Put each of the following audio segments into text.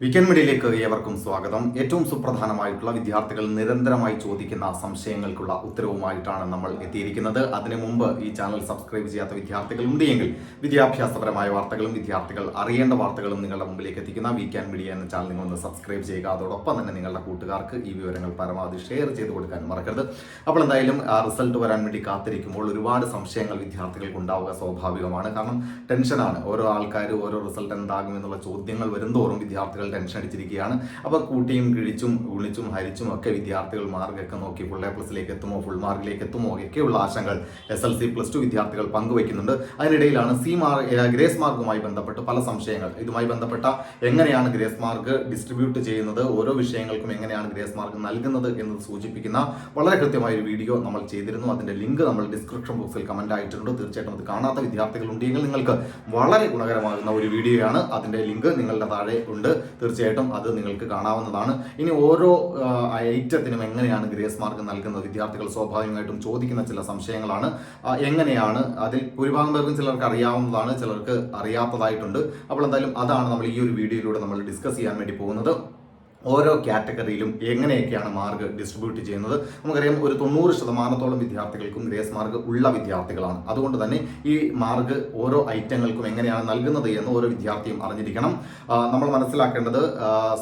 Weekend മീഡിയയിലേക്ക് ഏവർക്കും സ്വാഗതം. ഏറ്റവും സുപ്രധാനമായിട്ടുള്ള വിദ്യാർത്ഥികൾ നിരന്തരമായി ചോദിക്കുന്ന സംശയങ്ങൾക്കുള്ള ഉത്തരവുമായിട്ടാണ് നമ്മൾ എത്തിയിരിക്കുന്നത്. അതിനു മുമ്പ് ഈ ചാനൽ സബ്സ്ക്രൈബ് ചെയ്യാത്ത വിദ്യാർത്ഥികൾ ഉണ്ടെങ്കിൽ വിദ്യാഭ്യാസപരമായ വാർത്തകളും വിദ്യാർത്ഥികൾ അറിയേണ്ട വാർത്തകളും നിങ്ങളുടെ മുമ്പിലേക്ക് എത്തിക്കുന്ന വീക്കെൻഡ് മീഡിയ എന്ന ചാനൽ നിങ്ങൾ ഒന്ന് സബ്സ്ക്രൈബ് ചെയ്യുക. അതോടൊപ്പം തന്നെ നിങ്ങളുടെ കൂട്ടുകാർക്ക് ഈ വിവരങ്ങൾ പരമാവധി ഷെയർ ചെയ്ത് കൊടുക്കാൻ മറക്കരുത്. അപ്പോൾ എന്തായാലും ആ റിസൾട്ട് വരാൻ വേണ്ടി കാത്തിരിക്കുമ്പോൾ ഒരുപാട് സംശയങ്ങൾ വിദ്യാർത്ഥികൾക്ക് ഉണ്ടാവുക സ്വാഭാവികമാണ്. കാരണം ടെൻഷനാണ് ഓരോ ആൾക്കാർ ഓരോ റിസൾട്ട് എന്താകും എന്നുള്ള ചോദ്യങ്ങൾ വരുന്തോറും വിദ്യാർത്ഥികൾ ടെൻഷൻ അടിച്ചിരിക്കുകയാണ്. അപ്പോൾ കൂട്ടിയും കിഴിച്ചും ഗുണിച്ചും ഹരിച്ചും ഒക്കെ വിദ്യാർത്ഥികൾ മാർക്കൊക്കെ നോക്കി ഫുൾ എ പ്ലസിലേക്ക് എത്തുമോ ഫുൾ മാർക്കിലേക്ക് എത്തുമോ ഒക്കെയുള്ള ആശങ്കകൾ S L C plus two വിദ്യാർത്ഥികൾ പങ്കുവയ്ക്കുന്നുണ്ട്. അതിനിടയിലാണ് സി മാർ ഗ്രേസ് മാർക്കുമായി ബന്ധപ്പെട്ട് പല സംശയങ്ങൾ. ഇതുമായി ബന്ധപ്പെട്ട എങ്ങനെയാണ് ഗ്രേസ് മാർക്ക് ഡിസ്ട്രിബ്യൂട്ട് ചെയ്യുന്നത് ഓരോ വിഷയങ്ങൾക്കും എങ്ങനെയാണ് ഗ്രേസ് മാർക്ക് നൽകുന്നത് എന്നത് സൂചിപ്പിക്കുന്ന വളരെ കൃത്യമായ ഒരു വീഡിയോ നമ്മൾ ചെയ്തിരുന്നു. അതിന്റെ ലിങ്ക് നമ്മൾ ഡിസ്ക്രിപ്ഷൻ ബോക്സിൽ കമന്റ് ആയിട്ടുണ്ട് തീർച്ചയായിട്ടും അത് കാണാത്ത വിദ്യാർത്ഥികൾ ഉണ്ടെങ്കിൽ നിങ്ങൾക്ക് വളരെ ഗുണകരമാകുന്ന ഒരു വീഡിയോയാണ് അതിന്റെ ലിങ്ക് നിങ്ങളുടെ താഴെ ഉണ്ട്. തീർച്ചയായിട്ടും അത് നിങ്ങൾക്ക് കാണാവുന്നതാണ്. ഇനി ഓരോ ഐറ്റത്തിനും എങ്ങനെയാണ് ഗ്രേസ് മാർക്ക് നൽകുന്നത്? വിദ്യാർത്ഥികൾ സ്വാഭാവികമായിട്ടും ചോദിക്കുന്ന ചില സംശയങ്ങളാണ്. എങ്ങനെയാണ്? അതിൽ ഭൂരിഭാഗം പേർക്കും ചിലർക്ക് അറിയാവുന്നതാണ് ചിലർക്ക് അറിയാത്തതായിട്ടുണ്ട്. അപ്പോൾ എന്തായാലും അതാണ് നമ്മൾ ഈ ഒരു വീഡിയോയിലൂടെ നമ്മൾ ഡിസ്കസ് ചെയ്യാൻ വേണ്ടി പോകുന്നത്. ഓരോ കാറ്റഗറിയിലും എങ്ങനെയൊക്കെയാണ് മാർക്ക് ഡിസ്ട്രിബ്യൂട്ട് ചെയ്യുന്നത്? നമുക്കറിയാം ഒരു തൊണ്ണൂറ് ശതമാനത്തോളം വിദ്യാർത്ഥികൾക്കും ഗ്രേസ് മാർക്ക് ഉള്ള വിദ്യാർത്ഥികളാണ്. അതുകൊണ്ട് തന്നെ ഈ മാർക്ക് ഓരോ ഐറ്റങ്ങൾക്കും എങ്ങനെയാണ് നൽകുന്നത് എന്ന് ഓരോ വിദ്യാർത്ഥിയും അറിഞ്ഞിരിക്കണം. നമ്മൾ മനസ്സിലാക്കേണ്ടത്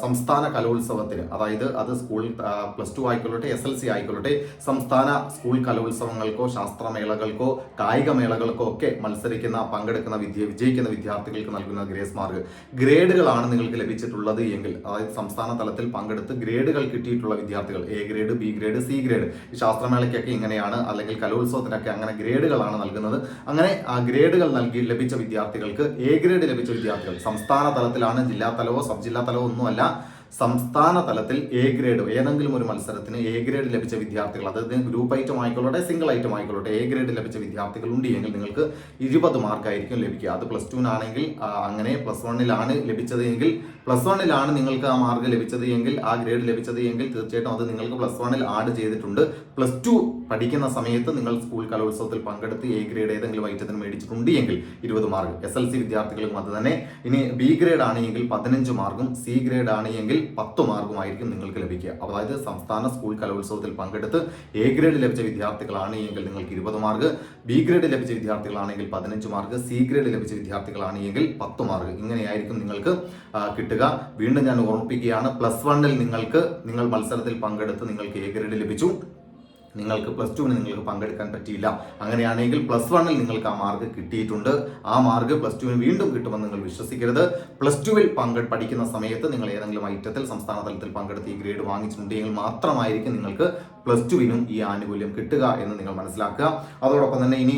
സംസ്ഥാന കലോത്സവത്തിന് അതായത് അത് സ്കൂൾ പ്ലസ് ടു ആയിക്കൊള്ളട്ടെ എസ് എൽ സി ആയിക്കൊള്ളട്ടെ സംസ്ഥാന സ്കൂൾ കലോത്സവങ്ങൾക്കോ ശാസ്ത്രമേളകൾക്കോ കായിക മേളകൾക്കോ ഒക്കെ മത്സരിക്കുന്ന പങ്കെടുക്കുന്ന വിദ്യ വിജയിക്കുന്ന വിദ്യാർത്ഥികൾക്ക് നൽകുന്ന ഗ്രേസ് മാർക്ക് ഗ്രേഡുകളാണ് നിങ്ങൾക്ക് ലഭിച്ചിട്ടുള്ളത് എങ്കിൽ അതായത് സംസ്ഥാന തലത്തിൽ പങ്കെടുത്ത് ഗ്രേഡുകൾ കിട്ടിയിട്ടുള്ള വിദ്യാർത്ഥികൾ A grade B grade C grade. ഈ ശാസ്ത്രമേളയ്ക്കൊക്കെ ഇങ്ങനെയാണ് അല്ലെങ്കിൽ കലോത്സവത്തിനൊക്കെ അങ്ങനെ ഗ്രേഡുകളാണ് നൽകുന്നത്. അങ്ങനെ ആ ഗ്രേഡുകൾ നൽകി ലഭിച്ച വിദ്യാർത്ഥികൾക്ക് എ ഗ്രേഡ് ലഭിച്ച വിദ്യാർത്ഥികൾ സംസ്ഥാന തലത്തിലാണ് ജില്ലാ തലവോ സബ് ജില്ലാ തലവോ ഒന്നുമല്ല സംസ്ഥാന തലത്തിൽ എ ഗ്രേഡ് ഏതെങ്കിലും ഒരു മത്സരത്തിന് എ ഗ്രേഡ് ലഭിച്ച വിദ്യാർത്ഥികൾ അതായത് ഗ്രൂപ്പ് ഐറ്റം ആയിക്കൊള്ളട്ടെ സിംഗിൾ ഐറ്റം ആയിക്കൊള്ളട്ടെ എ ഗ്രേഡ് ലഭിച്ച വിദ്യാർത്ഥികൾ ഉണ്ട് എങ്കിൽ നിങ്ങൾക്ക് ഇരുപത് മാർക്കായിരിക്കും ലഭിക്കുക. അത് പ്ലസ് ടുവിനാണെങ്കിൽ അങ്ങനെ പ്ലസ് വണ്ണിലാണ് ലഭിച്ചത് എങ്കിൽ പ്ലസ് വണ്ണിലാണ് നിങ്ങൾക്ക് ആ മാർക്ക് ലഭിച്ചത് എങ്കിൽ ആ ഗ്രേഡ് ലഭിച്ചത് എങ്കിൽ തീർച്ചയായിട്ടും അത് നിങ്ങൾക്ക് പ്ലസ് വണ്ണിൽ ആഡ് ചെയ്തിട്ടുണ്ട്. പ്ലസ് ടു പഠിക്കുന്ന സമയത്ത് നിങ്ങൾ സ്കൂൾ കലോത്സവത്തിൽ പങ്കെടുത്ത് എ ഗ്രേഡ് ഏതെങ്കിലും ഐറ്റത്തിന് മേടിച്ചിട്ടുണ്ട് എങ്കിൽ ഇരുപത് മാർക്ക് എസ് എൽ സി വിദ്യാർത്ഥികൾക്കും അത് തന്നെ. ഇനി ബി ഗ്രേഡ് ആണെങ്കിൽ പതിനഞ്ച് മാർക്കും സി ഗ്രേഡ് ആണെങ്കിൽ പത്ത് മാർക്കുമായിരിക്കും നിങ്ങൾക്ക് ലഭിക്കുക. അതായത് സംസ്ഥാന സ്കൂൾ കലോത്സവത്തിൽ പങ്കെടുത്ത് എ ഗ്രേഡ് ലഭിച്ച വിദ്യാർത്ഥികളാണ് എങ്കിൽ നിങ്ങൾക്ക് ഇരുപത് മാർക്ക് ബി ഗ്രേഡ് ലഭിച്ച വിദ്യാർത്ഥികളാണെങ്കിൽ പതിനഞ്ച് മാർക്ക് സി ഗ്രേഡ് ലഭിച്ച വിദ്യാർത്ഥികളാണ് എങ്കിൽ പത്ത് മാർക്ക് ഇങ്ങനെയായിരിക്കും നിങ്ങൾക്ക് കിട്ടുക. വീണ്ടും ഞാൻ ഓർമ്മിപ്പിക്കുകയാണ് പ്ലസ് വണ്ണിൽ നിങ്ങൾക്ക് നിങ്ങൾ മത്സരത്തിൽ പങ്കെടുത്ത് നിങ്ങൾക്ക് എ ഗ്രേഡ് ലഭിച്ചു. നിങ്ങൾക്ക് പ്ലസ് ടുവിന് നിങ്ങൾക്ക് പങ്കെടുക്കാൻ പറ്റിയില്ല. അങ്ങനെയാണെങ്കിൽ പ്ലസ് വണ്ണിൽ നിങ്ങൾക്ക് ആ മാർക്ക് കിട്ടിയിട്ടുണ്ട്. ആ മാർക്ക് പ്ലസ് ടുവിന് വീണ്ടും കിട്ടുമെന്ന് നിങ്ങൾ വിശ്വസിക്കരുത്. പ്ലസ് ടുവിൽ പങ്കെ പഠിക്കുന്ന സമയത്ത് നിങ്ങൾ ഏതെങ്കിലും ഐറ്റത്തിൽ സംസ്ഥാന തലത്തിൽ പങ്കെടുത്ത് ഈ ഗ്രേഡ് വാങ്ങിച്ചിട്ടുണ്ടെങ്കിൽ മാത്രമായിരിക്കും നിങ്ങൾക്ക് പ്ലസ് ടുവിനും ഈ ആനുകൂല്യം കിട്ടുക എന്ന് നിങ്ങൾ മനസ്സിലാക്കുക. അതോടൊപ്പം തന്നെ ഇനി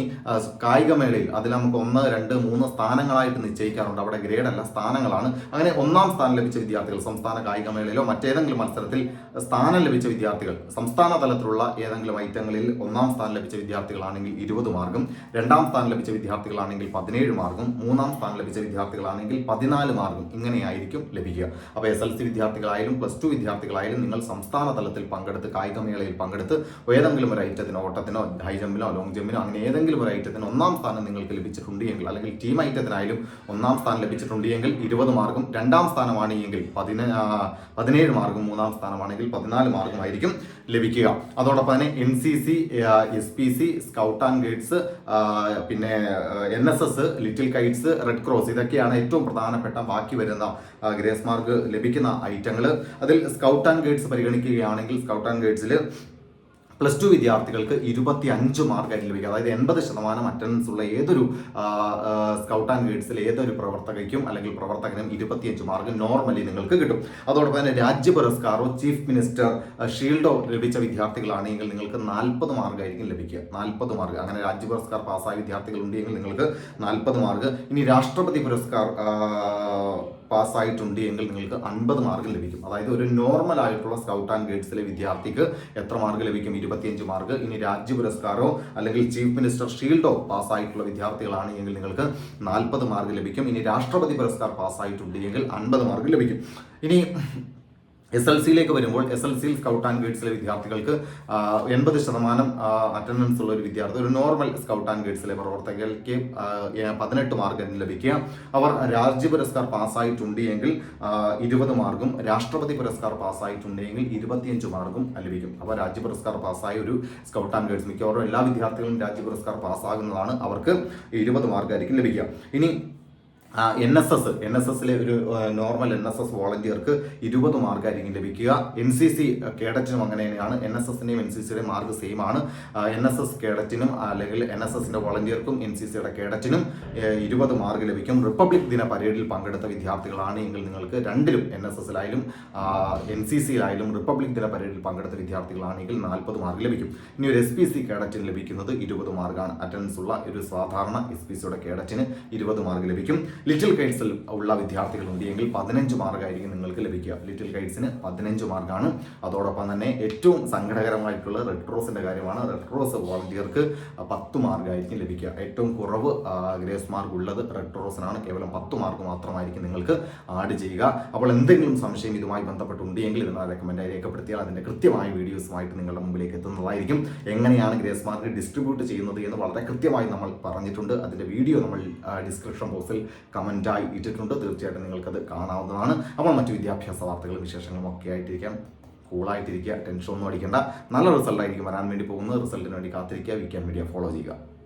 കായികമേളയിൽ അതിൽ നമുക്ക് ഒന്ന് രണ്ട് മൂന്ന് സ്ഥാനങ്ങളായിട്ട് നിശ്ചയിക്കാറുണ്ട്. അവിടെ ഗ്രേഡ് അല്ല സ്ഥാനങ്ങളാണ്. അങ്ങനെ ഒന്നാം സ്ഥാനം ലഭിച്ച വിദ്യാർത്ഥികൾ സംസ്ഥാന കായികമേളയിലോ മറ്റേതെങ്കിലും മത്സരത്തിൽ സ്ഥാനം ലഭിച്ച വിദ്യാർത്ഥികൾ സംസ്ഥാന തലത്തിലുള്ള ഏതെങ്കിലും ഐറ്റങ്ങളിൽ ഒന്നാം സ്ഥാനം ലഭിച്ച വിദ്യാർത്ഥികളാണെങ്കിൽ ഇരുപത് മാർക്കും രണ്ടാം സ്ഥാനം ലഭിച്ച വിദ്യാർത്ഥികളാണെങ്കിൽ പതിനേഴ് മാർക്കും മൂന്നാം സ്ഥാനം ലഭിച്ച വിദ്യാർത്ഥികളാണെങ്കിൽ പതിനാല് മാർക്കും ഇങ്ങനെയായിരിക്കും ലഭിക്കുക. അപ്പോൾ എസ് എൽ സി വിദ്യാർത്ഥികളായാലും പ്ലസ് ടു വിദ്യാർത്ഥികളായാലും നിങ്ങൾ സംസ്ഥാന തലത്തിൽ പങ്കെടുത്ത് കായികമേളയിൽ പങ്കെടുത്ത് ഏതെങ്കിലും ഒരു ഐറ്റത്തിനോ ഓട്ടത്തിനോ ഹൈ ജമ്പിനോ ലോങ് ജമ്പിനോ അങ്ങനെ ഏതെങ്കിലും ഒരു ഐറ്റത്തിന് ഒന്നാം സ്ഥാനം നിങ്ങൾക്ക് ലഭിച്ചിട്ടുണ്ട് എങ്കിൽ അല്ലെങ്കിൽ ടീം ഐറ്റത്തിനായാലും ഒന്നാം സ്ഥാനം ലഭിച്ചിട്ടുണ്ട് എങ്കിൽ ഇരുപത് മാർക്കും രണ്ടാം സ്ഥാനമാണ് എങ്കിൽ പതിന പതിനേഴ് മാർക്കും മൂന്നാം സ്ഥാനമാണെങ്കിൽ പതിനാല് മാർക്കുമായിരിക്കും ലഭിക്കുക. അതോടൊപ്പം തന്നെ N C C S P C scout and guides പിന്നെ N S S little kites red cross ഇതൊക്കെയാണ് ഏറ്റവും പ്രധാനപ്പെട്ട ബാക്കി വരുന്ന ഗ്രേസ് മാർക്ക് ലഭിക്കുന്ന ഐറ്റങ്ങൾ അതിൽ സ്കൗട്ട് ആൻഡ് ഗൈഡ്സ് പരിഗണിക്കുകയാണെങ്കിൽ സ്കൗട്ട് ആൻഡ് ഗൈഡ്സിൽ പ്ലസ് ടു വിദ്യാർത്ഥികൾക്ക് ഇരുപത്തി അഞ്ച് മാർക്കായിട്ട് ലഭിക്കും. അതായത് എൺപത് ശതമാനം അറ്റൻഡൻസ് ഉള്ള ഏതൊരു സ്കൗട്ട് ആൻഡ് ഗൈഡ്സിൽ ഏതൊരു പ്രവർത്തകയ്ക്കും അല്ലെങ്കിൽ പ്രവർത്തകനും ഇരുപത്തിയഞ്ച് മാർക്ക് നോർമലി നിങ്ങൾക്ക് കിട്ടും. അതോടൊപ്പം തന്നെ രാജ്യ പുരസ്കാരോ ചീഫ് മിനിസ്റ്റർ ഷീൽഡോ ലഭിച്ച വിദ്യാർത്ഥികളാണെങ്കിൽ നിങ്ങൾക്ക് നാൽപ്പത് മാർക്കായിരിക്കും ലഭിക്കുക. നാൽപ്പത് മാർക്ക്. അങ്ങനെ രാജ്യ പുരസ്കാർ പാസ്സായ വിദ്യാർത്ഥികൾ ഉണ്ടെങ്കിൽ നിങ്ങൾക്ക് നാൽപ്പത് മാർക്ക്. ഇനി രാഷ്ട്രപതി പുരസ്കാർ പാസ്സായിട്ടുണ്ട് എങ്കിൽ നിങ്ങൾക്ക് അൻപത് മാർക്ക് ലഭിക്കും. അതായത് ഒരു നോർമൽ ആയിട്ടുള്ള സ്കൗട്ട് ആൻഡ് ഗൈഡ്സിലെ വിദ്യാർത്ഥിക്ക് എത്ര മാർക്ക് ലഭിക്കും? ഇരുപത്തിയഞ്ച് മാർക്ക്. ഇനി രാജ്യ പുരസ്കാരോ അല്ലെങ്കിൽ ചീഫ് മിനിസ്റ്റർ ഷീൽഡോ പാസ്സായിട്ടുള്ള വിദ്യാർത്ഥികളാണ് എങ്കിൽ നിങ്ങൾക്ക് നാൽപ്പത് മാർക്ക് ലഭിക്കും. ഇനി രാഷ്ട്രപതി പുരസ്കാർ പാസ്സായിട്ടുണ്ട് എങ്കിൽ അൻപത് മാർക്ക് ലഭിക്കും. ഇനി എസ് എൽ സിയിലേക്ക് വരുമ്പോൾ എസ് എൽ സിയിൽ സ്കൗട്ട് ആൻഡ് ഗൈഡ്സിലെ വിദ്യാർത്ഥികൾക്ക് എൺപത് ശതമാനം അറ്റൻഡൻസ് ഉള്ള ഒരു വിദ്യാർത്ഥി ഒരു നോർമൽ സ്കൗട്ട് ആൻഡ് ഗൈഡ്സിലെ പ്രവർത്തകർക്ക് പതിനെട്ട് മാർക്ക് ലഭിക്കുക. അവർ രാജ്യ പുരസ്കാർ പാസ്സായിട്ടുണ്ട് എങ്കിൽ ഇരുപത് മാർക്കും രാഷ്ട്രപതി പുരസ്കാർ പാസ്സായിട്ടുണ്ടെങ്കിൽ ഇരുപത്തിയഞ്ച് മാർക്കും ലഭിക്കും. അപ്പോൾ രാജ്യ പുരസ്കാർ പാസ്സായ ഒരു സ്കൗട്ട് ആൻഡ് ഗൈഡ്സ് മിക്കവാറും എല്ലാ വിദ്യാർത്ഥികളും രാജ്യ പുരസ്കാർ പാസ്സാകുന്നതാണ് അവർക്ക് ഇരുപത് മാർക്കായിരിക്കും ലഭിക്കുക. ഇനി N S S N S എസിലെ ഒരു നോർമൽ എൻ എസ് എസ് വോളണ്ടിയർക്ക് ഇരുപത് മാർക്കായിരിക്കും ലഭിക്കുക. എൻ സി സി കേഡറ്റിനും അങ്ങനെ തന്നെയാണ് എൻ എസ് എസിന്റെയും എൻ സി സിയുടെയും മാർക്ക് സെയിം ആണ്. എൻ എസ് എസ് കേഡറ്റിനും അല്ലെങ്കിൽ എൻ എസ് എസിന്റെ വോളണ്ടിയർക്കും എൻ സി സിയുടെ കേഡറ്റിനും ഇരുപത് മാർക്ക് ലഭിക്കും. റിപ്പബ്ലിക് ദിന പരേഡിൽ പങ്കെടുത്ത വിദ്യാർത്ഥികളാണ് എങ്കിൽ നിങ്ങൾക്ക് രണ്ടിലും എൻ എസ് എസിലായാലും എൻ സി സിയിലായാലും റിപ്പബ്ലിക് ദിന പരേഡിൽ പങ്കെടുത്ത വിദ്യാർത്ഥികളാണെങ്കിൽ നാൽപ്പത് മാർക്ക് ലഭിക്കും. ഇനി ഒരു എസ് പി സി കേഡറ്റിന് ലഭിക്കുന്നത് ഇരുപത് മാർക്കാണ് അറ്റൻഡൻസ് ഉള്ള ഒരു സാധാരണ എസ് പി സിയുടെ കേഡറ്റിന് ഇരുപത് മാർക്ക് ലഭിക്കും. ലിറ്റിൽ കൈറ്റ്സിൽ ഉള്ള വിദ്യാർത്ഥികളുണ്ട്. എങ്കിൽ പതിനഞ്ച് മാർക്കായിരിക്കും നിങ്ങൾക്ക് ലഭിക്കുക. ലിറ്റിൽ കൈറ്റ്സിന് പതിനഞ്ച് മാർക്കാണ്. അതോടൊപ്പം തന്നെ ഏറ്റവും സങ്കടകരമായിട്ടുള്ള റെഡ് ക്രോസിന്റെ കാര്യമാണ്. റെഡ് ക്രോസ് വോളണ്ടിയർക്ക് പത്ത് മാർക്കായിരിക്കും ലഭിക്കുക. ഏറ്റവും കുറവ് ഗ്രേസ് മാർക്ക് ഉള്ളത് റെഡ് ക്രോസിനാണ് കേവലം പത്ത് മാർക്ക് മാത്രമായിരിക്കും നിങ്ങൾക്ക് ആഡ് ചെയ്യുക. അപ്പോൾ എന്തെങ്കിലും സംശയം ഇതുമായി ബന്ധപ്പെട്ടുണ്ട് എങ്കിൽ ഇതിനെ റെക്കമെൻഡായി രേഖപ്പെടുത്തിയാൽ അതിന്റെ കൃത്യമായ വീഡിയോസുമായിട്ട് നിങ്ങളുടെ മുമ്പിലേക്ക് എത്തുന്നതായിരിക്കും. എങ്ങനെയാണ് ഗ്രേസ് മാർക്ക് ഡിസ്ട്രിബ്യൂട്ട് ചെയ്യുന്നത് എന്ന് വളരെ കൃത്യമായി നമ്മൾ പറഞ്ഞിട്ടുണ്ട്. അതിന്റെ വീഡിയോ നമ്മൾ ഡിസ്ക്രിപ്ഷൻ ബോക്സിൽ കമന്റായി ഇട്ടിട്ടുണ്ട്. തീർച്ചയായിട്ടും നിങ്ങൾക്കത് കാണാവുന്നതാണ്. അപ്പോൾ മറ്റു വിദ്യാഭ്യാസ വാർത്തകളും വിശേഷങ്ങളും ഒക്കെ ആയിട്ടിരിക്കാം. കൂളായിട്ടിരിക്കുക ടെൻഷൻ ഒന്നും അടിക്കേണ്ട. നല്ല റിസൾട്ടായിരിക്കും വരാൻ വേണ്ടി പോകുന്നത്. റിസൾട്ടിന് വേണ്ടി കാത്തിരിക്കുക. വിക്കാൻ മീഡിയ ഫോളോ ചെയ്യുക.